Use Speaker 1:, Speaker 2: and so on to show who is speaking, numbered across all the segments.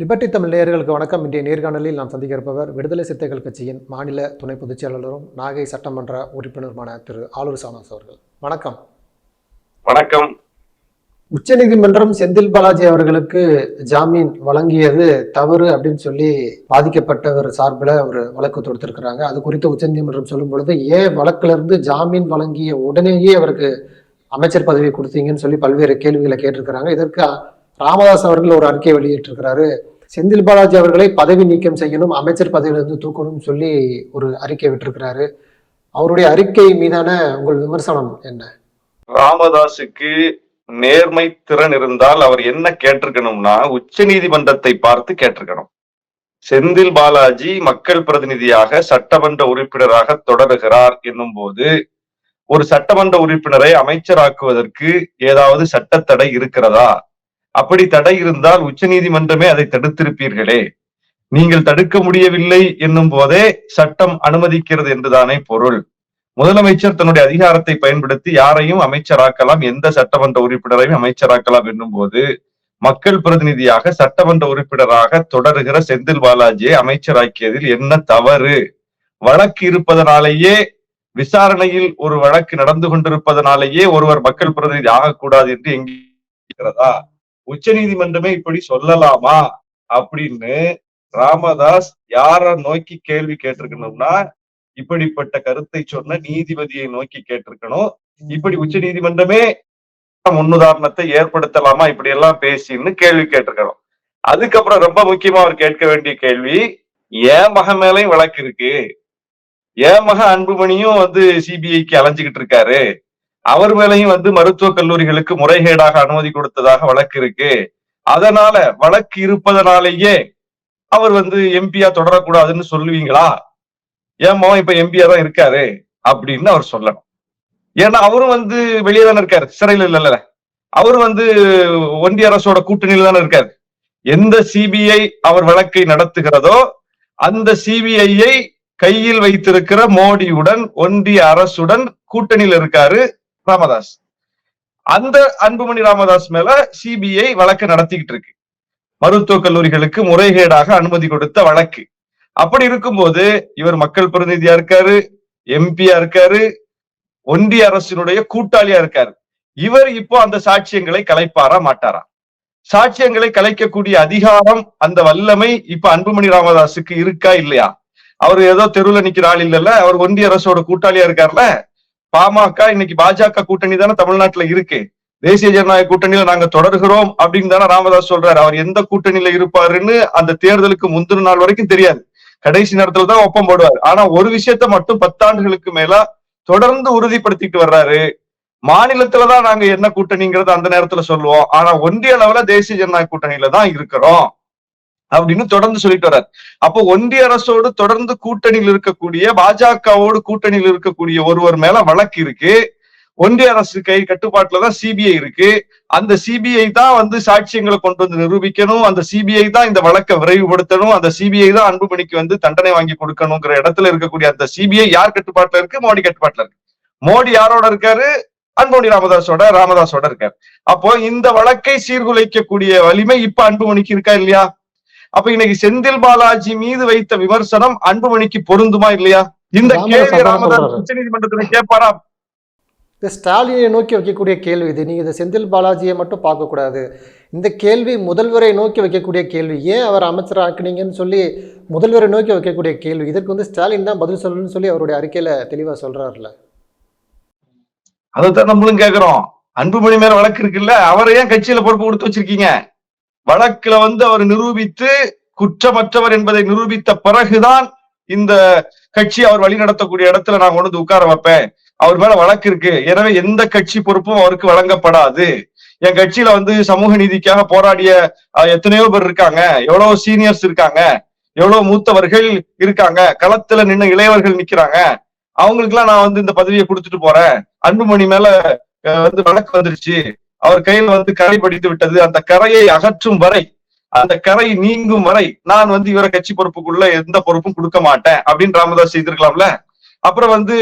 Speaker 1: Liberty Tamil நேயர்களுக்கு வணக்கம். இன்றைய நேர்காணலில் நாம் சந்திக்க இருப்பவர் விடுதலை சிறுத்தைகள் கட்சியின் மாநில துணை பொதுச் செயலாளரும் நாகை சட்டமன்ற உறுப்பினருமான திரு. ஆலூர் சானஸ் அவர்கள். வணக்கம்.
Speaker 2: வணக்கம்.
Speaker 1: உச்சநீதிமன்றம் செந்தில் பாலாஜி அவர்களுக்கு ஜாமீன் வழங்கியது தவறு அப்படின்னு சொல்லி பாதிக்கப்பட்டவர் சார்பில் ஒரு வழக்கு தொடுத்திருக்கிறாங்க. அது குறித்து உச்சநீதிமன்றம் சொல்லும் பொழுது ஏன் வழக்குல இருந்து ஜாமீன் வழங்கிய உடனேயே அவருக்கு அமைச்சர் பதவி கொடுத்தீங்கன்னு சொல்லி பல்வேறு கேள்விகளை கேட்டிருக்கிறாங்க. இதற்கு ராமதாஸ் அவர்கள் ஒரு அறிக்கை வெளியிட்டிருக்கிறாரு. செந்தில் பாலாஜி அவர்களை பதவி நீக்கம் செய்யணும் அமைச்சர் பதவியிலிருந்து தூக்கணும்னு சொல்லி ஒரு அறிக்கை விட்டிருக்கிறாரு. அவருடைய அறிக்கை மீதான உங்கள் விமர்சனம் என்ன?
Speaker 2: ராமதாஸுக்கு நேர்மை திறன் இருந்தால் அவர் என்ன கேட்டிருக்கணும்னா உச்ச நீதிமன்றத்தை பார்த்து கேட்டிருக்கணும். செந்தில் பாலாஜி மக்கள் பிரதிநிதியாக சட்டமன்ற உறுப்பினராக தொடருகிறார் என்னும் போது ஒரு சட்டமன்ற உறுப்பினரை அமைச்சராக்குவதற்கு ஏதாவது சட்டத்தடை இருக்கிறதா? அப்படி தடை இருந்தால் உச்ச நீதிமன்றமே அதை தடுத்திருப்பீர்களே. நீங்கள் தடுக்க முடியவில்லை என்னும் போதே சட்டம் அனுமதிக்கிறது என்றுதானே பொருள். முதலமைச்சர் தன்னுடைய அதிகாரத்தை பயன்படுத்தி யாரையும் அமைச்சராக்கலாம் எந்த சட்டமன்ற உறுப்பினரையும் அமைச்சராக்கலாம் என்னும் போது மக்கள் பிரதிநிதியாக சட்டமன்ற உறுப்பினராக தொடருகிற செந்தில் பாலாஜியை அமைச்சராக்கியதில் என்ன தவறு? வழக்கு இருப்பதனாலேயே விசாரணையில் ஒரு வழக்கு நடந்து கொண்டிருப்பதனாலேயே ஒருவர் மக்கள் பிரதிநிதி ஆகக்கூடாது என்று எங்கே உச்ச நீதிமன்றமே இப்படி சொல்லலாமா அப்படின்னு ராமதாஸ் யார நோக்கி கேள்வி கேட்டிருக்கணும்னா இப்படிப்பட்ட கருத்தை சொன்ன நீதிபதியை நோக்கி கேட்டிருக்கணும். இப்படி உச்ச நீதிமன்றமே முன்னுதாரணத்தை ஏற்படுத்தலாமா? இப்படி எல்லாம் பேசின்னு கேள்வி கேட்டிருக்கணும். அதுக்கப்புறம் ரொம்ப முக்கியமா அவர் கேட்க வேண்டிய கேள்வி என் மகன் மேலையும் வழக்கு இருக்கு? என் மகன் அன்புமணியும் வந்து சிபிஐக்கு அலைஞ்சுக்கிட்டு இருக்காரு? அவர் மேலையும் வந்து மருத்துவக் கல்லூரிகளுக்கு முறைகேடாக அனுமதி கொடுத்ததாக வழக்கு இருக்கு. அதனால வழக்கு இருப்பதனாலேயே அவர் வந்து எம்பியா தொடரக்கூடாதுன்னு சொல்லுவீங்களா? ஏமா இப்ப எம்பியா தான் இருக்காரு அப்படின்னு அவர் சொல்லணும். ஏன்னா அவரும் வந்து வெளியே தானே இருக்காரு சிறையில் இல்லைல்ல அவர் வந்து ஒன்றிய அரசோட கூட்டணியில தானே இருக்காரு. எந்த சிபிஐ அவர் வழக்கை நடத்துகிறதோ அந்த சிபிஐயை கையில் வைத்திருக்கிற மோடியுடன் ஒன்றிய அரசுடன் கூட்டணியில் இருக்காரு. ராமதாஸ். அந்த அன்புமணி ராமதாஸ் மேல சிபிஐ வழக்கு நடத்திக்கிட்டு இருக்கு. மருத்துவக் கல்லூரிகளுக்கு முறைகேடாக அனுமதி கொடுத்த வழக்கு. அப்படி இருக்கும்போது இவர் மக்கள் பிரதிநிதியா இருக்காரு எம்பியா இருக்காரு ஒன்றிய அரசினுடைய கூட்டாளியா இருக்காரு. இவர் இப்போ அந்த சாட்சியங்களை கலைப்பாரா மாட்டாரா? சாட்சியங்களை கலைக்கக்கூடிய அதிகாரம் அந்த வல்லமை இப்ப அன்புமணி ராமதாஸுக்கு இருக்கா இல்லையா? அவர் ஏதோ தெருவுல நிக்கிற ஆள் இல்லைல்ல அவர் ஒன்றிய அரசோட கூட்டாளியா இருக்கார்ல? பாமக இன்னைக்கு பாஜக கூட்டணி தானே தமிழ்நாட்டுல இருக்கு. தேசிய ஜனநாயக கூட்டணியில நாங்க தொடர்கிறோம் அப்படின்னு தானே ராமதாஸ் சொல்றாரு. அவர் எந்த கூட்டணியில இருப்பாருன்னு அந்த தேர்தலுக்கு முந்தின நாள் வரைக்கும் தெரியாது. கடைசி நேரத்துல தான் ஒப்பம் போடுவார். ஆனா ஒரு விஷயத்த மட்டும் பத்தாண்டுகளுக்கு மேல தொடர்ந்து உறுதிப்படுத்திட்டு வர்றாரு. மாநிலத்துலதான் நாங்க என்ன கூட்டணிங்கிறத அந்த நேரத்துல சொல்லுவோம். ஆனா ஒன்றிய அளவுல தேசிய ஜனநாயக கூட்டணியில தான் இருக்கிறோம். அப்படின்னு தொடர்ந்து சொல்லிட்டு வர்றார். அப்போ ஒன்றிய அரசோடு தொடர்ந்து கூட்டணியில் இருக்கக்கூடிய பாஜகவோடு கூட்டணியில் இருக்கக்கூடிய ஒருவர் மேல வழக்கு இருக்கு. ஒன்றிய அரசு கை கட்டுப்பாட்டுல தான் சிபிஐ இருக்கு. அந்த சிபிஐ தான் வந்து சாட்சியங்களை கொண்டு வந்து நிரூபிக்கணும். அந்த சிபிஐ தான் இந்த வழக்கை விரைவுபடுத்தணும். அந்த சிபிஐ தான் அன்புமணிக்கு வந்து தண்டனை வாங்கி கொடுக்கணுங்கிற இடத்துல இருக்கக்கூடிய அந்த சிபிஐ யார் கட்டுப்பாட்டுல இருக்கு? மோடி கட்டுப்பாட்டுல இருக்கு. மோடி யாரோட இருக்காரு? அன்புமணி ராமதாஸோட ராமதாஸோட இருக்காரு. அப்போ இந்த வழக்கை சீர்குலைக்கக்கூடிய வலிமை இப்ப அன்புமணிக்கு இருக்கா இல்லையா? அப்ப இன்னைக்கு செந்தில் பாலாஜி மீது வைத்த விமர்சனம் அன்புமணிக்கு பொருந்துமா இல்லையா? இந்த கேள்வி ராமதாஸ். உச்ச நீதிமன்றத்துல கேட்பாரா?
Speaker 1: இந்த ஸ்டாலினை நோக்கி வைக்கக்கூடிய கேள்வி இது. நீங்கள் இந்த செந்தில் பாலாஜியை மட்டும் பார்க்கக்கூடாது இந்த கேள்வி முதல்வரை நோக்கி வைக்கக்கூடிய கேள்வி. ஏன் அவர் அமைச்சர் ஆக்குனீங்கன்னு சொல்லி முதல்வரை நோக்கி வைக்கக்கூடிய கேள்வி. இதற்கு வந்து ஸ்டாலின் தான் பதில் சொல்லணும்னு சொல்லி அவருடைய அறிக்கையில தெளிவா சொல்றாருல
Speaker 2: அதைத்தான் நம்மளும் கேக்குறோம். அன்புமணி மேல வழக்கு இருக்குல்ல. அவரை ஏன் கட்சியில பொறுப்பு கொடுத்து வச்சிருக்கீங்க? வழக்குல வந்து அவர் நிரூபித்து குற்றமற்றவர் என்பதை நிரூபித்த பிறகுதான் இந்த கட்சி அவர் வழி நடத்தக்கூடிய இடத்துல நான் கொண்டு வந்து உட்கார வைப்பேன். அவர் மேல வழக்கு இருக்கு. எனவே எந்த கட்சி பொறுப்பும் அவருக்கு வழங்கப்படாது. என் கட்சியில வந்து சமூக நீதிக்காக போராடிய அஹ், எத்தனையோ பேர் இருக்காங்க. எவ்வளவு சீனியர்ஸ் இருக்காங்க. எவ்வளவு மூத்தவர்கள் இருக்காங்க. களத்துல நின்று இளையவர்கள் நிக்கிறாங்க. அவங்களுக்கு எல்லாம் நான் வந்து இந்த பதவியை கொடுத்துட்டு போறேன். அன்புமணி மேல அஹ், வந்து வழக்கு வந்துருச்சு. அவர் கையில் வந்து கரை படித்து விட்டது. அந்த கரையை அகற்றும் வரை அந்த கரை நீங்கும் வரை நான் வந்து இவரை கட்சி பொறுப்புக்குள்ள எந்த பொறுப்பும் கொடுக்க மாட்டேன் அப்படின்னு ராமதாஸ் செய்திருக்கலாம்ல. அப்புறம் வந்து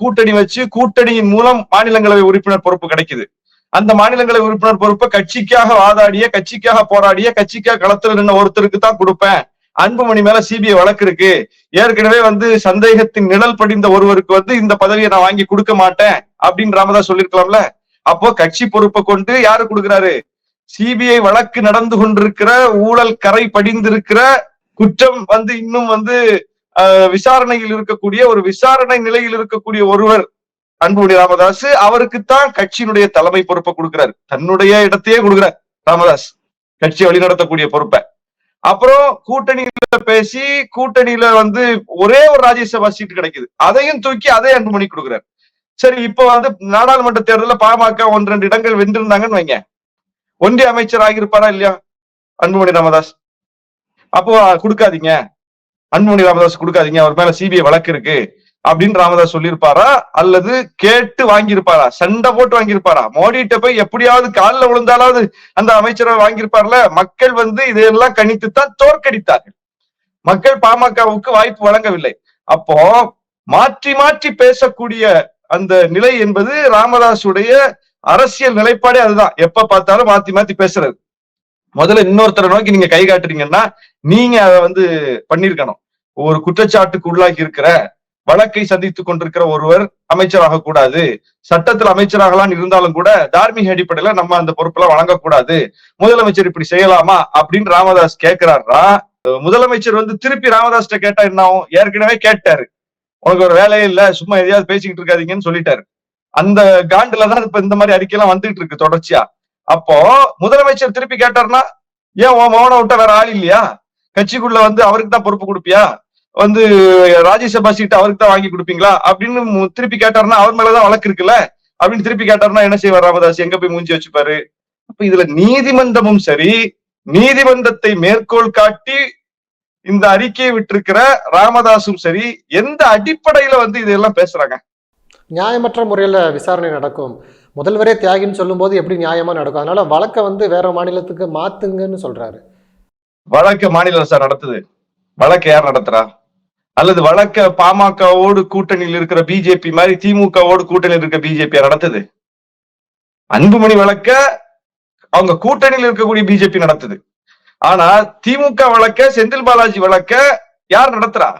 Speaker 2: கூட்டணி வச்சு கூட்டணியின் மூலம் மாநிலங்களவை உறுப்பினர் பொறுப்பு கிடைக்குது. அந்த மாநிலங்களவை உறுப்பினர் பொறுப்பை கட்சிக்காக வாதாடிய கட்சிக்காக போராடிய கட்சிக்காக களத்துல நின்ன ஒருத்தருக்கு தான் கொடுப்பேன். அன்புமணி மேல சிபிஐ வழக்கு இருக்கு. ஏற்கனவே வந்து சந்தேகத்தின் நிழல் படிந்த ஒருவருக்கு வந்து இந்த பதவியை நான் வாங்கி கொடுக்க மாட்டேன் அப்படின்னு ராமதாஸ் சொல்லிருக்கலாம்ல அப்போ கட்சி பொறுப்பை கொண்டு யாரு கொடுக்குறாரு? சிபிஐ வழக்கு நடந்து கொண்டிருக்கிற ஊழல் கரை படிந்திருக்கிற குற்றம் வந்து இன்னும் வந்து விசாரணையில் இருக்கக்கூடிய ஒரு விசாரணை நிலையில் இருக்கக்கூடிய ஒருவர் அன்புமணி ராமதாஸ் அவருக்குத்தான் கட்சியினுடைய தலைமை பொறுப்பை கொடுக்கிறார். தன்னுடைய இடத்தையே கொடுக்கிறார் ராமதாஸ். கட்சியை வழிநடத்தக்கூடிய பொறுப்பை. அப்புறம் கூட்டணியில பேசி கூட்டணியில வந்து ஒரே ஒரு ராஜ்யசபா சீட்டு கிடைக்குது. அதையும் தூக்கி அதே அன்புமணி கொடுக்குறாரு. சரி இப்ப வந்து நாடாளுமன்ற தேர்தலில் பாமக ஒன்று ரெண்டு இடங்கள் வென்றிருந்தாங்கன்னு வைங்க. ஒன்றிய அமைச்சர் ஆகியிருப்பாரா இல்லையா? அன்புமணி ராமதாஸ். அப்போ கொடுக்காதீங்க. அன்புமணி ராமதாஸ் கொடுக்காதீங்க. அவர் மேல சிபிஐ வழக்கு இருக்கு அப்படின்னு ராமதாஸ் சொல்லியிருப்பாரா? அல்லது கேட்டு வாங்கியிருப்பாரா? சண்டை போட்டு வாங்கியிருப்பாரா? மோடிட்ட போய் எப்படியாவது காலில் விழுந்தாலாவது அந்த அமைச்சரை வாங்கியிருப்பார்ல? மக்கள் வந்து இதையெல்லாம் கணித்துத்தான் தோற்கடித்தார்கள். மக்கள் பாமகவுக்கு வாய்ப்பு வழங்கவில்லை. அப்போ மாற்றி மாற்றி பேசக்கூடிய அந்த நிலை என்பது ராமதாசுடைய அரசியல் நிலைப்பாடே அதுதான். எப்ப பார்த்தாலும் மாத்தி மாத்தி பேசுறது. முதல்ல இன்னொருத்தரை நோக்கி நீங்க கை காட்டுறீங்கன்னா நீங்க அதை வந்து பண்ணிருக்கணும் ஒரு குற்றச்சாட்டுக்கு உள்ளாகி இருக்கிற வழக்கை சந்தித்துக் கொண்டிருக்கிற ஒருவர் அமைச்சராக கூடாது. சட்டத்தில் அமைச்சராகலாம் இருந்தாலும் கூட தார்மீக அடிப்படையில நம்ம அந்த பொறுப்பெல்லாம் வழங்கக்கூடாது. முதலமைச்சர் இப்படி செய்யலாமா அப்படின்னு ராமதாஸ் கேட்கிறாரா முதலமைச்சர் வந்து திருப்பி ராமதாஸ்கிட்ட கேட்டா என்ன ஆகும்? ஏற்கனவே கேட்டாரு. உனக்கு ஒரு வேலையே இல்ல சும்மா எதையாவது பேசிக்கிட்டு இருக்காதீங்கன்னு சொல்லிட்டாரு. அந்த காண்டுல தான் இப்ப இந்த மாதிரி அறிக்கையெல்லாம் வந்துட்டு இருக்கு தொடர்ச்சியா. அப்போ முதலமைச்சர் திருப்பி கேட்டாருன்னா ஏன் உன் மௌன விட்ட வேற ஆள் இல்லையா? கட்சிக்குள்ள வந்து அவருக்கு தான் பொறுப்பு கொடுப்பியா? வந்து ராஜ்யசபா சீட் அவருக்கு தான் வாங்கி கொடுப்பீங்களா? அப்படின்னு திருப்பி கேட்டாருன்னா அவர் மேலதான் வழக்கு இருக்குல்ல? அப்படின்னு திருப்பி கேட்டாருன்னா என்ன செய்வார் ராமதாஸ்? எங்க போய் மூஞ்சி வச்சுப்பாரு? அப்ப இதுல நீதிமன்றமும் சரி நீதிமன்றத்தை மேற்கோள் காட்டி இந்த அறிக்கையை விட்டிருக்கிற ராமதாசும் சரி எந்த அடிப்படையில வந்து இதெல்லாம் பேசுறாங்க?
Speaker 1: நியாயமற்ற முறையில் விசாரணை நடக்கும். முதல்வரே தியாகின்னு சொல்லும்போது எப்படி நியாயமா நடக்கும்? அதனால வழக்கை வந்து வேற மாநிலத்துக்கு மாத்துங்கன்னு சொல்றாரு.
Speaker 2: வழக்க மாநில அரசா நடத்துது? வழக்க யார் நடத்துறா? அல்லது வழக்க பாமகவோடு கூட்டணியில் இருக்கிற பிஜேபி மாதிரி திமுகவோடு கூட்டணியில் இருக்க பிஜேபி நடத்துது? அன்புமணி வழக்க அவங்க கூட்டணியில் இருக்கக்கூடிய பிஜேபி நடத்துது. ஆனா திமுக வழக்க செந்தில் பாலாஜி வழக்க யார் நடத்துறா?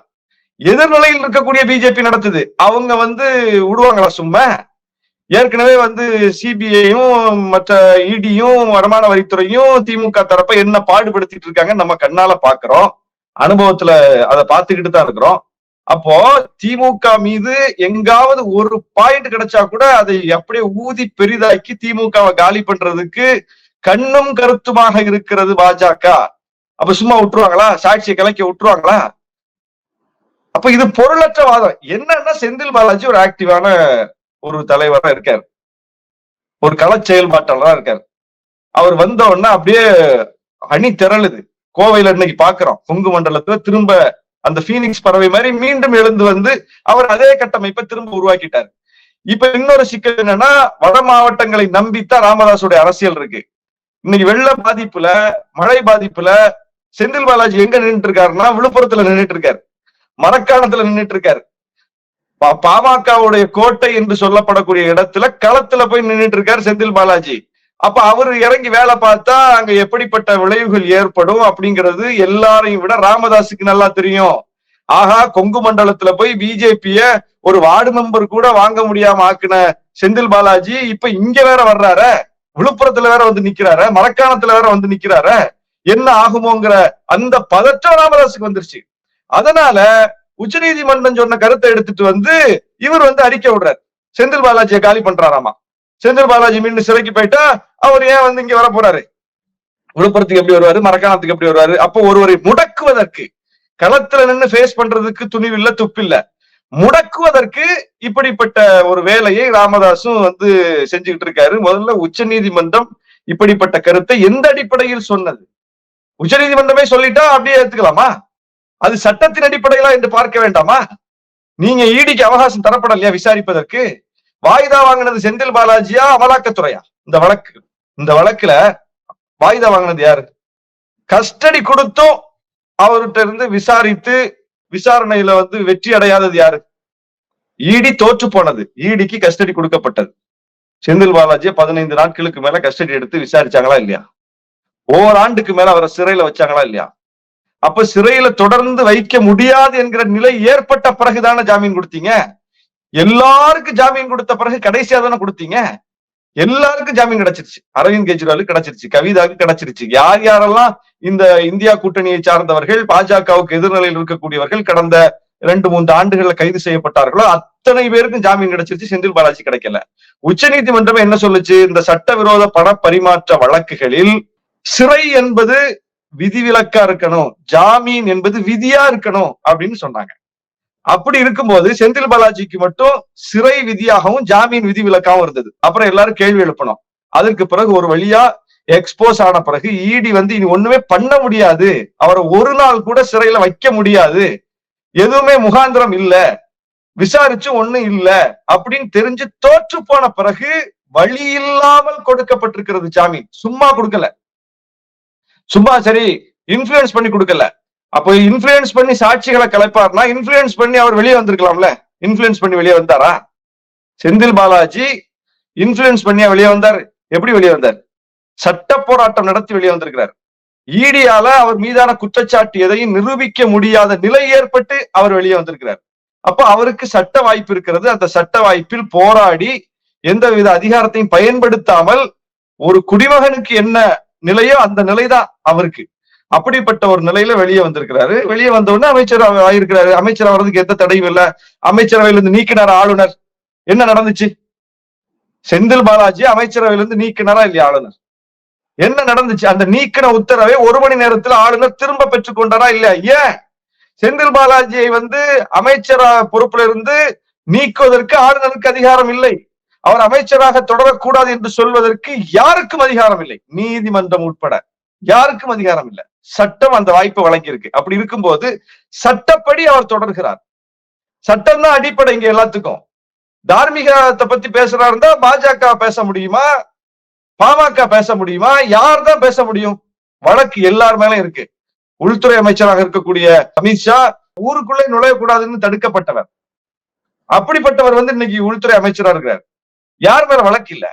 Speaker 2: எதிர்நிலையில் இருக்கக்கூடிய பிஜேபி நடத்துது. அவங்க வந்து விடுவாங்களா சும்மா? ஏற்கனவே வந்து சிபிஐயும் மற்ற இடியும் வருமான வரித்துறையும் திமுக தரப்ப என்ன பாடுபடுத்திட்டு இருக்காங்க நம்ம கண்ணால பாக்குறோம். அனுபவத்துல அதை பார்த்துக்கிட்டு தான் இருக்கிறோம். அப்போ திமுக மீது எங்காவது ஒரு பாயிண்ட் கிடைச்சா கூட அதை அப்படியே ஊதி பெரிதாக்கி திமுகவை காலி பண்றதுக்கு கண்ணும் கருத்துமாக இருக்கிறது பாஜக. அப்ப சும்மா விட்டுருவாங்களா? சாட்சியை கலைக்க விட்டுருவாங்களா? அப்ப இது பொருளற்ற வாதம். என்னன்னா செந்தில் பாலாஜி ஒரு ஆக்டிவான ஒரு தலைவரா இருக்காரு. ஒரு கள செயல்பாட்டாளரா இருக்காரு. அவர் வந்த உடனே அப்படியே அணி திரளுது. கோவையில இன்னைக்கு பாக்குறோம். கொங்கு மண்டலத்துல திரும்ப அந்த பீனிக்ஸ் பறவை மாதிரி மீண்டும் எழுந்து வந்து அவர் அதே கட்டமைப்பை திரும்ப உருவாக்கிட்டாரு. இப்ப இன்னொரு சிக்கல் என்னன்னா வட மாவட்டங்களை நம்பித்தான் ராமதாசுடைய அரசியல் இருக்கு. இன்னைக்கு வெள்ள பாதிப்புல மழை பாதிப்புல செந்தில் பாலாஜி எங்க நின்னுட்டு இருக்காருன்னா விழுப்புரத்துல நின்னுட்டு இருக்காரு மரக்காணத்துல நின்னுட்டு இருக்காரு பா- பாமகவுடைய கோட்டை என்று சொல்லப்படக்கூடிய இடத்துல களத்துல போய் நின்னுட்டு இருக்காரு செந்தில் பாலாஜி. அப்ப அவர் இறங்கி வேலை பார்த்தா அங்க எப்படிப்பட்ட விளைவுகள் ஏற்படும் அப்படிங்கிறது எல்லாரையும் விட ராமதாஸுக்கு நல்லா தெரியும். ஆகா கொங்கு மண்டலத்துல போய் பிஜேபிய ஒரு வார்டு மெம்பர் கூட வாங்க முடியாம ஆக்குன செந்தில் பாலாஜி இப்ப இங்க வேற வர்றாரு. விழுப்புரத்துல வேற வந்து நிக்கிறாரு மரக்காணத்துல வேற வந்து நிக்கிறாரு. என்ன ஆகுமோங்கிற அந்த பதற்றம் ராமதாஸுக்கு வந்துருச்சு. அதனால உச்சநீதிமன்றம் சொன்ன கருத்தை எடுத்துட்டு வந்து இவர் வந்து அறிக்கை விடுறாரு. செந்தில் பாலாஜியை காலி பண்றாராமா? செந்தில் பாலாஜி மீண்டும் சிறைக்கு போயிட்டா அவர் ஏன் வந்து இங்க வர போறாரு விழுப்புரத்துக்கு எப்படி வருவாரு? மரக்காணத்துக்கு எப்படி வருவாரு? அப்போ ஒருவரை முடக்குவதற்கு களத்துல நின்னு ஃபேஸ் பண்றதுக்கு துணிவில்ல துப்பில்ல. முடக்குவதற்கு இப்படிப்பட்ட ஒரு வேலையை ராமதாசும் வந்து செஞ்சுக்கிட்டு இருக்காரு. முதல்ல உச்ச நீதிமன்றம் இப்படிப்பட்ட கருத்தை எந்த அடிப்படையில் சொன்னது? உச்ச நீதிமன்றமே சொல்லிட்டா அப்படியே ஏத்துக்கலாமா அது சட்டத்தின் அடிப்படையிலா என்று பார்க்க வேண்டாமா? நீங்க ஈடிக்கு அவகாசம் தரப்படலையா விசாரிப்பதற்கு? வாய்தா வாங்கினது செந்தில் பாலாஜியா அமலாக்கத்துறையா? இந்த வழக்கு இந்த வழக்குல வாய்தா வாங்கினது யாரு? கஸ்டடி கொடுத்தும் அவர்கிட்ட இருந்து விசாரித்து விசாரணையில வந்து வெற்றி அடையாதது யாரு? ஈடி தோற்று போனது. ஈடிக்கு கஸ்டடி கொடுக்கப்பட்டது. செந்தில் பாலாஜியை பதினைந்து நாட்களுக்கு மேல கஸ்டடி எடுத்து விசாரிச்சாங்களா இல்லையா? ஓராண்டுக்கு மேல அவரை சிறையில வச்சாங்களா இல்லையா? அப்ப சிறையில தொடர்ந்து வைக்க முடியாது என்கிற நிலை ஏற்பட்ட பிறகுதானே ஜாமீன் கொடுத்தீங்க? எல்லாருக்கும் ஜாமீன் கொடுத்த பிறகு கடைசியா தானே கொடுத்தீங்க? எல்லாருக்கும் ஜாமீன் கிடைச்சிருச்சு. அரவிந்த் கெஜ்ரிவாலுக்கு கிடைச்சிருச்சு. கவிதாவுக்கு கிடைச்சிருச்சு. யார் யாரெல்லாம் இந்த இந்தியா கூட்டணியை சார்ந்தவர்கள் பாஜகவுக்கு எதிர்நிலையில் இருக்கக்கூடியவர்கள் கடந்த இரண்டு மூன்று ஆண்டுகள்ல கைது செய்யப்பட்டார்களோ அத்தனை பேருக்கும் ஜாமீன் கிடைச்சிருச்சு செந்தில் பாலாஜி கிடைக்கல. உச்ச நீதிமன்றம் என்ன சொல்லுச்சு? இந்த சட்டவிரோத பண பரிமாற்ற வழக்குகளில் சிறை என்பது விதிவிலக்கா இருக்கணும் ஜாமீன் என்பது விதியா இருக்கணும் அப்படின்னு சொன்னாங்க. அப்படி இருக்கும்போது செந்தில் பாலாஜிக்கு மட்டும் சிறை விதியாகவும் ஜாமீன் விதிவிலக்காகவும் இருந்தது. அப்புறம் எல்லாரும் கேள்வி எழுப்பணும் அதற்கு பிறகு ஒரு வழியா எக்ஸ்போஸ் ஆன பிறகு இடி வந்து இனி ஒண்ணுமே பண்ண முடியாது. அவரை ஒரு நாள் கூட சிறையில வைக்க முடியாது. எதுவுமே முகாந்திரம் இல்ல. விசாரிச்சு ஒண்ணும் இல்ல அப்படின்னு தெரிஞ்சு தோற்று போன பிறகு வழி இல்லாமல் கொடுக்கப்பட்டிருக்கிறது ஜாமீன் சும்மா கொடுக்கல. சும்மா சரி இன்ஃபுளுயன்ஸ் பண்ணி கொடுக்கல. அப்போ இன்ஃபுளுயன்ஸ் பண்ணி சாட்சிகளை கலைப்பார்னா இன்ஃபுளுயன்ஸ் பண்ணி அவர் வெளியே வந்திருக்கலாம்ல. இன்ஃபுளுயன்ஸ் பண்ணி வெளியே வந்தாரா? செந்தில் பாலாஜி இன்ஃபுளுயன்ஸ் பண்ணியா வெளியே வந்தார்? எப்படி வெளியே வந்தார்? சட்ட போராட்டம் நடத்தி வெளியே வந்திருக்கிறார். ஈடியால அவர் மீதான குற்றச்சாட்டு எதையும் நிரூபிக்க முடியாத நிலை ஏற்பட்டு அவர் வெளியே வந்திருக்கிறார். அப்ப அவருக்கு சட்ட வாய்ப்பு இருக்கிறது. அந்த சட்ட வாய்ப்பில் போராடி எந்தவித அதிகாரத்தையும் பயன்படுத்தாமல் ஒரு குடிமகனுக்கு என்ன நிலையோ அந்த நிலைதான் அவருக்கு. அப்படிப்பட்ட ஒரு நிலையில வெளியே வந்திருக்கிறாரு. வெளியே வந்தவுடனே அமைச்சர் ஆயிருக்கிறாரு. அமைச்சர் ஆகிறதுக்கு எந்த தடையும் இல்லை. அமைச்சரவையிலிருந்து நீக்கினார் ஆளுநர்? என்ன நடந்துச்சு? செந்தில் பாலாஜி அமைச்சரவையிலிருந்து நீக்கினாரா இல்லையா ஆளுநர்? என்ன நடந்துச்சு? அந்த நீக்கின உத்தரவை ஒரு மணி நேரத்துல ஆளுநர் திரும்ப பெற்றுக் கொண்டாரா இல்லையா? ஏன்? செந்தில் பாலாஜியை வந்து அமைச்சர் பொறுப்புல இருந்து நீக்குவதற்கு ஆளுநருக்கு அதிகாரம் இல்லை. அவர் அமைச்சராக தொடரக்கூடாது என்று சொல்வதற்கு யாருக்கும் அதிகாரம் இல்லை. நீதிமன்றம் உட்பட யாருக்கும் அதிகாரம் இல்லை. சட்டம் அந்த வாய்ப்பை வழங்கியிருக்கு. அப்படி இருக்கும்போது சட்டப்படி அவர் தொடர்கிறார். சட்டம் தான் அடிப்படை இங்க எல்லாத்துக்கும். தார்மீகத்தை பத்தி பேசுறா இருந்தா பாஜக பேச முடியுமா? பாமக பேச முடியுமா? யார் தான் பேச முடியும்? வழக்கு எல்லார் மேலும் இருக்கு. உள்துறை அமைச்சராக இருக்கக்கூடிய அமித்ஷா ஊருக்குள்ளே நுழையக்கூடாதுன்னு தடுக்கப்பட்டவர். அப்படிப்பட்டவர் வந்து இன்னைக்கு உள்துறை அமைச்சரா இருக்கிறார். யார் மேல வழக்கு இல்ல?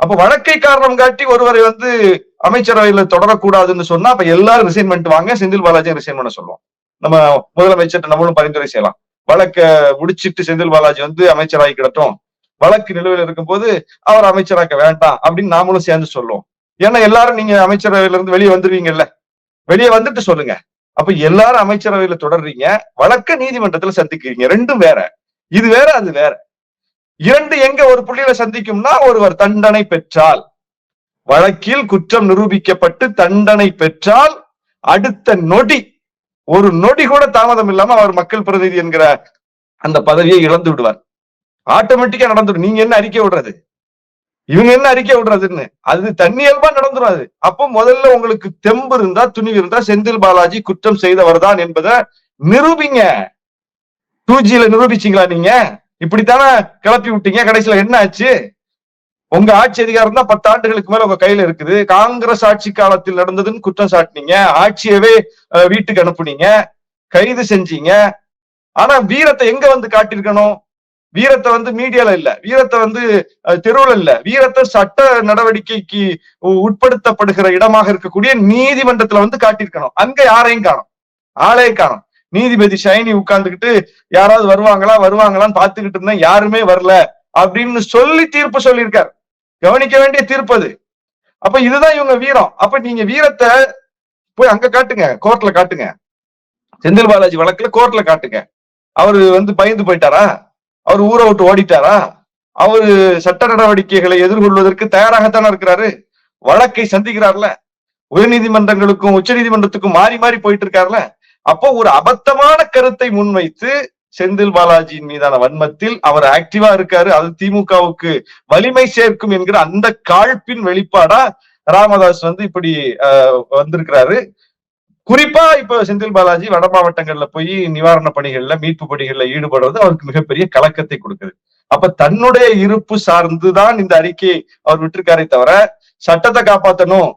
Speaker 2: அப்ப வழக்கை காரணம் காட்டி ஒருவரை வந்து அமைச்சரவையில தொடரக்கூடாதுன்னு சொன்னா அப்ப எல்லாரும் ரிசைன் பண்ணிட்டு வாங்க. செந்தில் பாலாஜியும் ரிசைன் பண்ண சொல்லுவோம். நம்ம முதலமைச்சர் நம்மளும் பரிந்துரை செய்யலாம். வழக்க முடிச்சிட்டு செந்தில் பாலாஜி வந்து அமைச்சராகி கிடட்டும் வழக்கு நிலுவையில் இருக்கும்போது அவர் அமைச்சராக்க வேண்டாம் அப்படின்னு நாமளும் சேர்ந்து சொல்லுவோம். ஏன்னா எல்லாரும் நீங்க அமைச்சரவையில இருந்து வெளியே வந்துருவீங்கல்ல. வெளியே வந்துட்டு சொல்லுங்க. அப்ப எல்லாரும் அமைச்சரவையில தொடர்றீங்க. வழக்க நீதிமன்றத்துல சந்திக்கிறீங்க. ரெண்டும் வேற. இது வேற அது வேற. இரண்டு எங்க ஒரு புள்ளியில சந்திக்கும்னா ஒருவர் தண்டனை பெற்றால். வழக்கில் குற்றம் நிரூபிக்கப்பட்டு தண்டனை பெற்றால் அடுத்த நொடி ஒரு நொடி கூட தாமதம் இல்லாம அவர் மக்கள் பிரதிநிதி என்கிற அந்த பதவியை இழந்து விடுவார். ஆட்டோமேட்டிக்கா நடந்துடும் நீங்க என்ன அறிக்கை விடுறது? இவங்க என்ன அறிக்கை விடுறதுன்னு? அது தன்னியல்பா நடந்துடும் அது. அப்போ முதல்ல உங்களுக்கு தெம்பு இருந்தா துணிவு இருந்தா செந்தில் பாலாஜி குற்றம் செய்தவர் தான் என்பதை நிரூபிங்க. டூ ஜில நிரூபிச்சீங்களா நீங்க? இப்படித்தானே கிளப்பி விட்டீங்க. கடைசியில என்ன ஆச்சு? உங்க ஆட்சி அதிகாரம் தான் பத்து ஆண்டுகளுக்கு மேல உங்க கையில இருக்குது. காங்கிரஸ் ஆட்சி காலத்தில் நடந்ததுன்னு குற்றம் சாட்டினீங்க. ஆட்சியவே வீட்டுக்கு அனுப்புனீங்க. கைது செஞ்சீங்க. ஆனா வீரத்தை எங்க வந்து காட்டியிருக்கணும்? வீரத்தை வந்து மீடியால இல்ல. வீரத்தை வந்து தெருவில் தெருவுல இல்ல. வீரத்தை சட்ட நடவடிக்கைக்கு உ- உட்படுத்தப்படுகிற இடமாக இருக்கக்கூடிய நீதிமன்றத்துல வந்து காட்டியிருக்கணும். அங்க யாரையும் காணும். ஆளே காணும். நீதிபதி ஷைனி உட்கார்ந்துக்கிட்டு யாராவது வருவாங்களா? வருவாங்களான்னு பாத்துக்கிட்டு இருந்தேன் யாருமே வரல. அப்படின்னு சொல்லி தீர்ப்பு சொல்லியிருக்காரு. கவனிக்க வேண்டிய தீர்ப்பு அது. அப்ப இதுதான் இவங்க வீரம். அப்ப நீங்க வீரத்தை போய் அங்க காட்டுங்க. கோர்ட்ல காட்டுங்க. செந்தில் பாலாஜி வழக்குல கோர்ட்ல காட்டுங்க. அவரு வந்து பயந்து போயிட்டாரா? அவர் ஊரை விட்டு ஓடிட்டாரா? அவரு சட்ட நடவடிக்கைகளை எதிர்கொள்வதற்கு தயாராகத்தானே இருக்கிறாரு? வழக்கை சந்திக்கிறார்ல. உயர்நீதிமன்றங்களுக்கும் உச்ச நீதிமன்றத்துக்கும் மாறி மாறி போயிட்டு இருக்காருல. அப்போ ஒரு அபத்தமான கருத்தை முன்வைத்து செந்தில் பாலாஜியின் மீதான வன்மத்தில் அவர் ஆக்டிவா இருக்காரு. அது திமுகவுக்கு வலிமை சேர்க்கும் என்கிற அந்த காழ்ப்பின் வெளிப்பாடா ராமதாஸ் வந்து இப்படி ஆஹ், வந்திருக்கிறாரு. குறிப்பா இப்ப செந்தில் பாலாஜி வட மாவட்டங்கள்ல போய் நிவாரண பணிகள்ல மீட்பு பணிகள்ல ஈடுபடுறது அவருக்கு மிகப்பெரிய கலக்கத்தை கொடுக்குது. அப்ப தன்னுடைய இருப்பு சார்ந்துதான் இந்த அறிக்கையை அவர் விட்டிருக்காரே தவிர சட்டத்தை காப்பாத்தணும்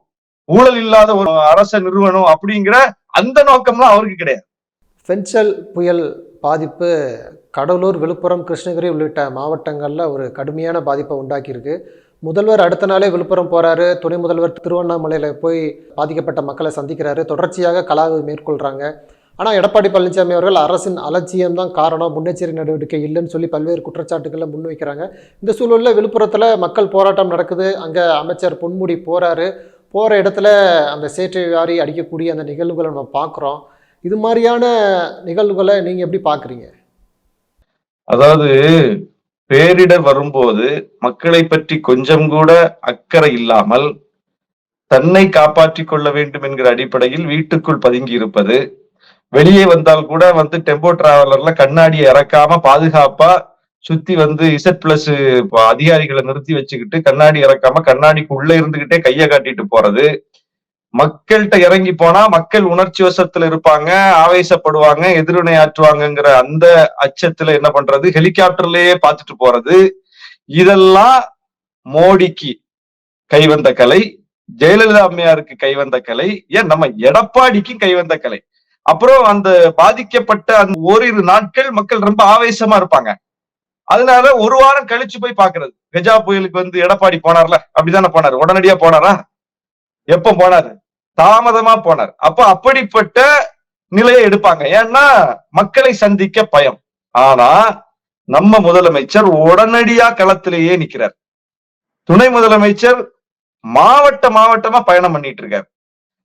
Speaker 2: ஊழல் இல்லாத ஒரு அரச நிறுவனம் அப்படிங்கிற அந்த நோக்கம்லாம் அவருக்கு கிடையாது.
Speaker 1: ஃபென்சல் புயல் பாதிப்பு கடலூர் விழுப்புரம் கிருஷ்ணகிரி உள்ளிட்ட மாவட்டங்களில் ஒரு கடுமையான பாதிப்பை உண்டாக்கியிருக்கு. முதல்வர் அடுத்த நாளே விழுப்புரம் போறாரு. துணை முதல்வர் திருவண்ணாமலையில போய் பாதிக்கப்பட்ட மக்களை சந்திக்கிறாரு. தொடர்ச்சியாக கலாவு மேற்கொள்றாங்க. ஆனால் எடப்பாடி பழனிசாமி அவர்கள் அரசின் அலட்சியம் தான் காரணம். முன்னெச்சரிக்கை நடவடிக்கை இல்லைன்னு சொல்லி பல்வேறு குற்றச்சாட்டுகளை முன்வைக்கிறாங்க இந்த சூழலில் விழுப்புரத்தில் மக்கள் போராட்டம் நடக்குது. அங்கே அமைச்சர் பொன்முடி போகிறாரு போகிற இடத்துல அந்த சேற்றை வாரி அடிக்கக்கூடிய அந்த நிகழ்வுகளை நம்ம பார்க்குறோம் இது மாதிரியான நிகழ்வுகளை நீங்கள் எப்படி பார்க்குறீங்க
Speaker 2: அதாவது பேரிடர் வரும்போது மக்களை பற்றி கொஞ்சம் கூட அக்கறை இல்லாமல் தன்னை காப்பாற்றிக் கொள்ள வேண்டும் என்கிற அடிப்படையில் வீட்டுக்குள் பதுங்கி இருப்பது. வெளியே வந்தால் கூட வந்து டெம்போ டிராவலர்ல கண்ணாடியை இறக்காம பாதுகாப்பா சுத்தி வந்து இசட் பிளஸ் அதிகாரிகளை நிறுத்தி வச்சுக்கிட்டு கண்ணாடி இறக்காம கண்ணாடிக்கு உள்ள இருந்துகிட்டே கையை காட்டிட்டு போறது. மக்கள்கிட்ட இறங்கி போனா மக்கள் உணர்ச்சி வசத்துல இருப்பாங்க ஆவேசப்படுவாங்க எதிர்வினை ஆற்றுவாங்கங்கிற அந்த அச்சத்துல என்ன பண்றது? ஹெலிகாப்டர்லயே பார்த்துட்டு போறது. இதெல்லாம் மோடிக்கு கைவந்த கலை ஜெயலலிதா அம்மையாருக்கு கைவந்த கலை ஏன் நம்ம எடப்பாடிக்கும் கைவந்த கலை. அப்புறம் அந்த பாதிக்கப்பட்ட அந்த ஓரிரு நாட்கள் மக்கள் ரொம்ப ஆவேசமா இருப்பாங்க. அதனால ஒரு வாரம் கழிச்சு போய் பாக்குறது கஜா புயலுக்கு வந்து எடப்பாடி போனார்ல அப்படிதானே போனாரு? உடனடியா போனாரா? எப்ப போனாரு? தாமதமா போனார். அப்ப அப்படிப்பட்ட நிலையை எடுப்பாங்க. ஏன்னா மக்களை சந்திக்க பயம். ஆனா நம்ம முதலமைச்சர் உடனடியா களத்திலேயே நிக்கிறார். துணை முதலமைச்சர் மாவட்ட மாவட்டமா பயணம் பண்ணிட்டு இருக்கார்.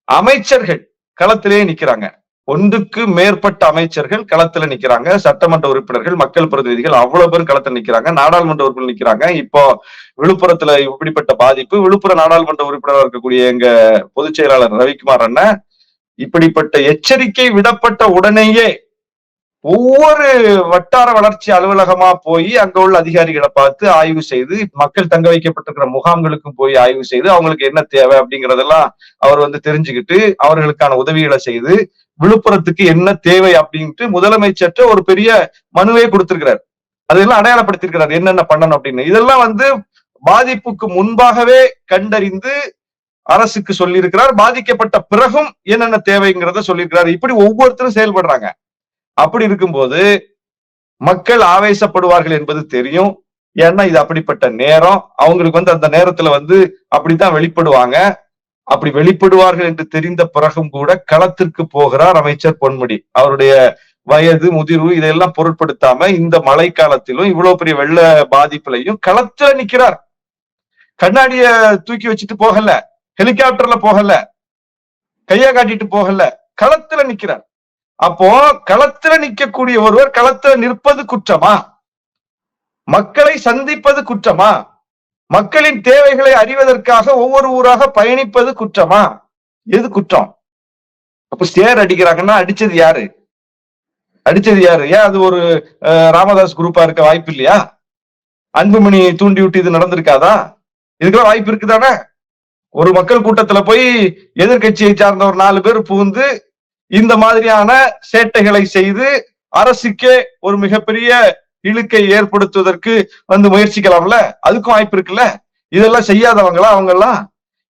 Speaker 2: அமைச்சர்கள் களத்திலேயே நிக்கிறாங்க. ஒன்றுக்கு மேற்பட்ட அமைச்சர்கள் களத்துல நிக்கிறாங்க. சட்டமன்ற உறுப்பினர்கள் மக்கள் பிரதிநிதிகள் அவ்வளவு பேர் களத்துல நிக்கிறாங்க. நாடாளுமன்ற உறுப்பினர் நிக்கிறாங்க. இப்போ விழுப்புரத்துல இப்படிப்பட்ட பாதிப்பு. விழுப்புரம் நாடாளுமன்ற உறுப்பினராக இருக்கக்கூடிய எங்க பொதுச் செயலாளர் ரவிக்குமார் அண்ணன் இப்படிப்பட்ட எச்சரிக்கை விடப்பட்ட உடனேயே ஒவ்வொரு வட்டார வளர்ச்சி அலுவலகமா போய் அங்க உள்ள அதிகாரிகளை பார்த்து ஆய்வு செய்து மக்கள் தங்க வைக்கப்பட்டிருக்கிற முகாம்களுக்கும் போய் ஆய்வு செய்து அவங்களுக்கு என்ன தேவை அப்படிங்கறதெல்லாம் அவர் வந்து தெரிஞ்சுக்கிட்டு அவர்களுக்கான உதவிகளை செய்து விழுப்புரத்துக்கு என்ன தேவை அப்படின்ட்டு முதலமைச்சர்கிட்ட ஒரு பெரிய மனுவே கொடுத்திருக்கிறார். அதெல்லாம் அடையாளப்படுத்திருக்கிறார் என்னென்ன பண்ணணும் அப்படின்னு. இதெல்லாம் வந்து பாதிப்புக்கு முன்பாகவே கண்டறிந்து அரசுக்கு சொல்லியிருக்கிறார். பாதிக்கப்பட்ட பிறகும் என்னென்ன தேவைங்கிறத சொல்லியிருக்கிறார். இப்படி ஒவ்வொருத்தரும் செயல்படுறாங்க. அப்படி இருக்கும்போது மக்கள் ஆவேசப்படுவார்கள் என்பது தெரியும். ஏன்னா இது அப்படிப்பட்ட நேரம். அவங்களுக்கு வந்து அந்த நேரத்துல வந்து அப்படித்தான் வெளிப்படுவாங்க. அப்படி வெளிப்படுவார்கள் என்று தெரிந்த பிறகும் கூட களத்திற்கு போகிறார் அமைச்சர் பொன்முடி. அவருடைய வயது முதிர்வு இதெல்லாம் பொருட்படுத்தாம இந்த மழை காலத்திலும் இவ்வளவு பெரிய வெள்ள பாதிப்புலையும் களத்துல நிக்கிறார். கண்ணாடிய தூக்கி வச்சுட்டு போகல ஹெலிகாப்டர்ல போகல கைய காட்டிட்டு போகல களத்துல நிக்கிறார். அப்போ களத்துல நிக்கக்கூடிய ஒருவர் களத்துல நிற்பது குற்றமா? மக்களை சந்திப்பது குற்றமா? மக்களின் தேவைகளை அறிவதற்காக ஒவ்வொரு ஊராக பயணிப்பது குற்றமா? எது குற்றம்? அப்ப ஸ்டேர் அடிக்கிறாங்கன்னா அடிச்சது யாரு? அடிச்சது யாரு? ஏன் அது ஒரு ராமதாஸ் குரூப்பா இருக்க வாய்ப்பு இல்லையா? அன்புமணி தூண்டி விட்டு இது நடந்திருக்காதா? இதுக்கெல்லாம் வாய்ப்பு இருக்குதானே? ஒரு மக்கள் கூட்டத்துல போய் எதிர்கட்சியை சார்ந்த ஒரு நாலு பேர் புகுந்து இந்த மாதிரியான சேட்டைகளை செய்து அரசுக்கே ஒரு மிகப்பெரிய இழுக்கை ஏற்படுத்துவதற்கு வந்து முயற்சிக்கலாம்ல? அதுக்கும் வாய்ப்பு இருக்குல்ல? இதெல்லாம் செய்யாதவங்களா அவங்க எல்லாம்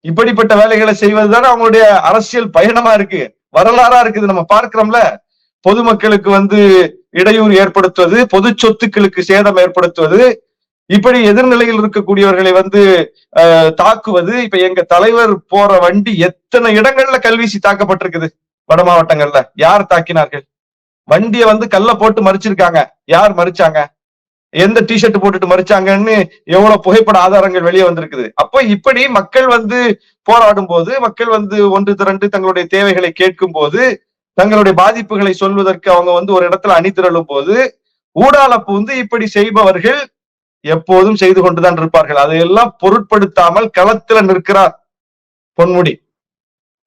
Speaker 2: இப்படிப்பட்ட வேலைகளை செய்வதுதானே அவங்களுடைய அரசியல் பயணமா இருக்கு. வரலாறா இருக்குது. நம்ம பார்க்கிறோம்ல. பொதுமக்களுக்கு வந்து இடையூறு ஏற்படுத்துவது பொது சொத்துக்களுக்கு சேதம் ஏற்படுத்துவது இப்படி எதிர்நிலையில் இருக்கக்கூடியவர்களை வந்து தாக்குவது இப்ப எங்க தலைவர் போற வண்டி எத்தனை இடங்கள்ல கல்வீசி தாக்கப்பட்டிருக்குது? வட மாவட்டங்கள்ல. யார் தாக்கினார்கள்? வண்டியை வந்து கல்ல போட்டு மறிச்சிருக்காங்க. யார் மறிச்சாங்க? எந்த டிஷர்ட் போட்டுட்டு மறிச்சாங்கன்னு எவ்வளவு புகைப்பட ஆதாரங்கள் வெளியே வந்திருக்குது. அப்போ இப்படி மக்கள் வந்து போராடும் போது மக்கள் வந்து ஒன்று திரண்டு தங்களுடைய தேவைகளை கேட்கும் போது தங்களுடைய பாதிப்புகளை சொல்வதற்கு அவங்க வந்து ஒரு இடத்துல அணிதிரளும் போது ஊடாலப்பு வந்து இப்படி செய்பவர்கள் எப்போதும் செய்து கொண்டுதான் இருப்பார்கள். அதையெல்லாம் பொருட்படுத்தாமல் களத்துல நிற்கிறார் பொன்முடி.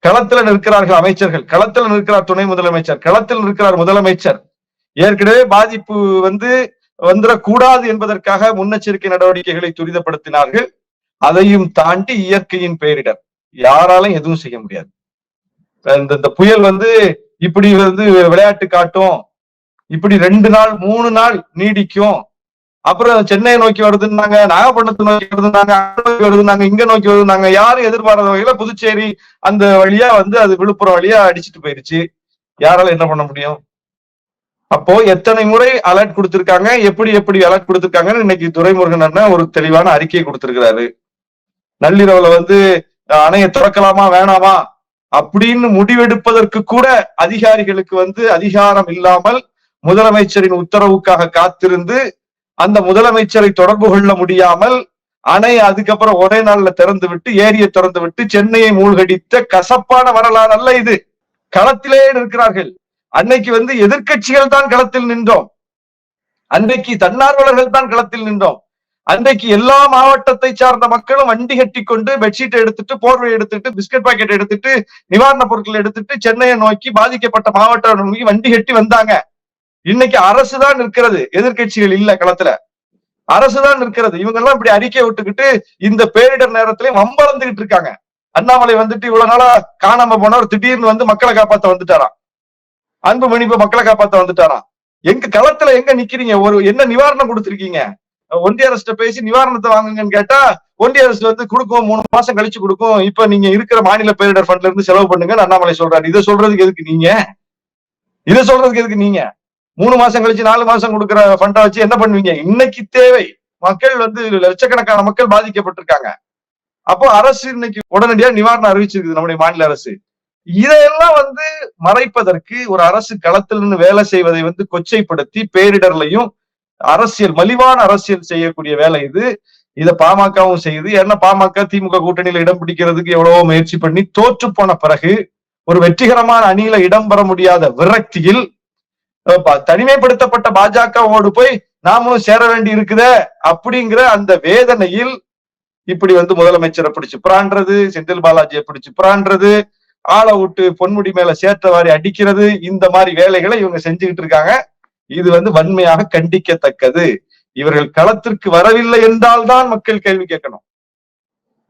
Speaker 2: களத்துல நிற்கிறார்கள் அமைச்சர்கள். களத்துல நிற்கிறார் துணை முதலமைச்சர். களத்தில் நிற்கிறார் முதலமைச்சர். ஏற்கனவே பாதிப்பு வந்து வந்துடக்கூடாது என்பதற்காக முன்னெச்சரிக்கை நடவடிக்கைகளை துரிதப்படுத்தினார்கள். அதையும் தாண்டி இயற்கையின் பெயரிடர் யாராலும் எதுவும் செய்ய முடியாது. இந்த புயல் வந்து இப்படி வந்து விளையாட்டு காட்டும். இப்படி ரெண்டு நாள் மூணு நாள் நீடிக்கும். அப்புறம் சென்னையை நோக்கி வருதுன்னாங்க நாகப்பட்டினத்தை நோக்கி வருதுனாங்க நோக்கி வருதுனாங்க இங்க நோக்கி வருதுனாங்க யாரும் எதிர்பாராத வகையில புதுச்சேரி அந்த வழியா வந்து அது விழுப்புரம் வழியா அடிச்சுட்டு போயிருச்சு. யாரால என்ன பண்ண முடியும்? அப்போ எத்தனை முறை அலர்ட் கொடுத்திருக்காங்க? எப்படி எப்படி அலர்ட் கொடுத்திருக்காங்கன்னு இன்னைக்கு துரைமுருகன் அண்ணன் ஒரு தெளிவான அறிக்கையை கொடுத்திருக்கிறாரு. நள்ளிரவுல வந்து அணையை திறக்கலாமா வேணாமா? அப்படின்னு முடிவெடுப்பதற்கு கூட அதிகாரிகளுக்கு வந்து அதிகாரம் இல்லாமல் முதலமைச்சரின் உத்தரவுக்காக காத்திருந்து அந்த முதலமைச்சரை தொடர்பு கொள்ள முடியாமல் அணை அதுக்கப்புறம் ஒரே நாள்ல திறந்து விட்டு ஏரியை திறந்து விட்டு சென்னையை மூழ்கடித்த கசப்பான வரலாறு அல்ல இது. களத்திலே இருக்கிறார்கள் அன்னைக்கு வந்து எதிர்க்கட்சிகள் தான் களத்தில் நின்றோம். அன்றைக்கு தன்னார்வலர்கள் தான் களத்தில் நின்றோம். அன்றைக்கு எல்லா மாவட்டத்தை சார்ந்த மக்களும் வண்டி கட்டி கொண்டு பெட்ஷீட்டை எடுத்துட்டு போர்வை எடுத்துட்டு பிஸ்கட் பாக்கெட் எடுத்துட்டு நிவாரணப் பொருட்கள் எடுத்துட்டு சென்னையை நோக்கி பாதிக்கப்பட்ட மாவட்டம் நோக்கி வண்டி கட்டி வந்தாங்க. இன்னைக்கு அரசு தான் இருக்கிறது எதிர்க்கட்சிகள் இல்ல களத்துல. அரசுதான் இருக்கிறது இவங்க எல்லாம் இப்படி அறிக்கை விட்டுக்கிட்டு இந்த பேரிடர் நேரத்திலயும் வம்பளந்துகிட்டு இருக்காங்க. அண்ணாமலை வந்துட்டு இவ்வளவு நாளா காணாம போனவர் திடீர்னு வந்து மக்களை காப்பாத்த வந்துட்டாராம். அன்புமணி மணிப்பு மக்களை காப்பாத்த வந்துட்டாராம். எங்க களத்துல எங்க நிக்கிறீங்க? ஒரு என்ன நிவாரணம் கொடுத்துருக்கீங்க? ஒன்றிய அரசு பேசி நிவாரணத்தை வாங்குங்கன்னு கேட்டா ஒன்றிய அரசு வந்து கொடுக்கும் மூணு மாசம் கழிச்சு கொடுக்கும் இப்ப நீங்க இருக்கிற மாநில பேரிடர் ஃபண்ட்ல இருந்து செலவு பண்ணுங்கன்னு அண்ணாமலை சொல்றாரு. இதை சொல்றதுக்கு எதுக்கு நீங்க? இதை சொல்றதுக்கு எதுக்கு நீங்க? மூணு மாசம் கழிச்சு நாலு மாசம் கொடுக்குற ஃபண்டை வச்சு என்ன பண்ணுவீங்க? இன்னைக்கு தேவை. மக்கள் வந்து லட்சக்கணக்கான மக்கள் பாதிக்கப்பட்டிருக்காங்க. அப்போ அரசு இன்னைக்கு உடனடியா நிவாரணம் அறிவிச்சிருக்குது நம்முடைய மாநில அரசு. இதையெல்லாம் வந்து மறைப்பதற்கு ஒரு அரசு களத்தில் நின்று வேலை செய்வதை வந்து கொச்சைப்படுத்தி பேரிடர்லையும் அரசியல் மலிவான அரசியல் செய்யக்கூடிய வேலை இது. இதை பாமகவும் செய்யுது. ஏன்னா பாமக திமுக கூட்டணியில இடம் பிடிக்கிறதுக்கு எவ்வளவோ முயற்சி பண்ணி தோற்று போன பிறகு ஒரு வெற்றிகரமான அணியில இடம் பெற முடியாத விரக்தியில் தனிமைப்படுத்தப்பட்ட பாஜகவோடு போய் நாமளும் சேர வேண்டி இருக்குதே அப்படிங்கிற அந்த வேதனையில் இப்படி வந்து முதலமைச்சரை பிடிச்சு புறான்றது செந்தில் பாலாஜியை பிடிச்சு புறான்றது ஆளை விட்டு பொன்முடி மேல சேர்த்தவாரி அடிக்கிறது இந்த மாதிரி வேலைகளை இவங்க செஞ்சுக்கிட்டு இருக்காங்க. இது வந்து வன்மையாக கண்டிக்கத்தக்கது. இவர்கள் களத்திற்கு வரவில்லை என்றால்தான் மக்கள் கேள்வி கேட்கணும்.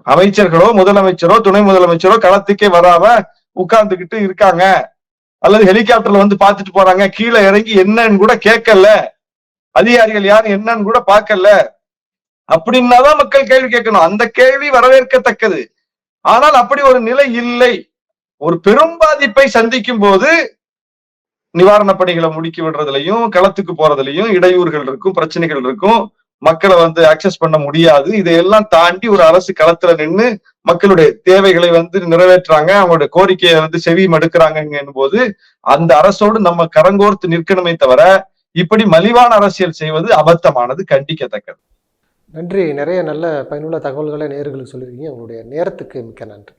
Speaker 2: அமைச்சர்களோ முதலமைச்சரோ துணை முதலமைச்சரோ களத்துக்கே வராம உட்கார்ந்துகிட்டு இருக்காங்க. அல்லது ஹெலிகாப்டர்ல வந்து பார்த்துட்டு போறாங்க கீழே இறங்கி என்னன்னு கூட கேட்கல. அதிகாரிகள் யாரும் என்னன்னு கூட பார்க்கல. அப்படின்னாதான் மக்கள் கேள்வி கேட்கணும். அந்த கேள்வி வரவேற்கத்தக்கது. ஆனால் அப்படி ஒரு நிலை இல்லை. ஒரு பெரும் பாதிப்பை சந்திக்கும் போது நிவாரணப் பணிகளை முடுக்கி விடுறதுலயும் களத்துக்கு போறதுலயும் இடையூறுகள் இருக்கும் பிரச்சனைகள் இருக்கும். மக்களை வந்து ஆக்சஸ் பண்ண முடியாது. இதையெல்லாம் தாண்டி ஒரு அரசு களத்துல நின்னு மக்களுடைய தேவைகளை வந்து நிறைவேற்றுறாங்க. அவங்களுடைய கோரிக்கையை வந்து செவி மடுக்கிறாங்க போது அந்த அரசோடு நம்ம கரங்கோர்த்து நிற்கணுமே தவிர இப்படி மலிவான அரசியல் செய்வது அபத்தமானது கண்டிக்கத்தக்கது.
Speaker 1: நன்றி. நிறைய நல்ல பயனுள்ள தகவல்களை நேர்களுக்கு சொல்லியிருக்கீங்க. உங்களுடைய நேரத்துக்கு மிக்க நன்றி.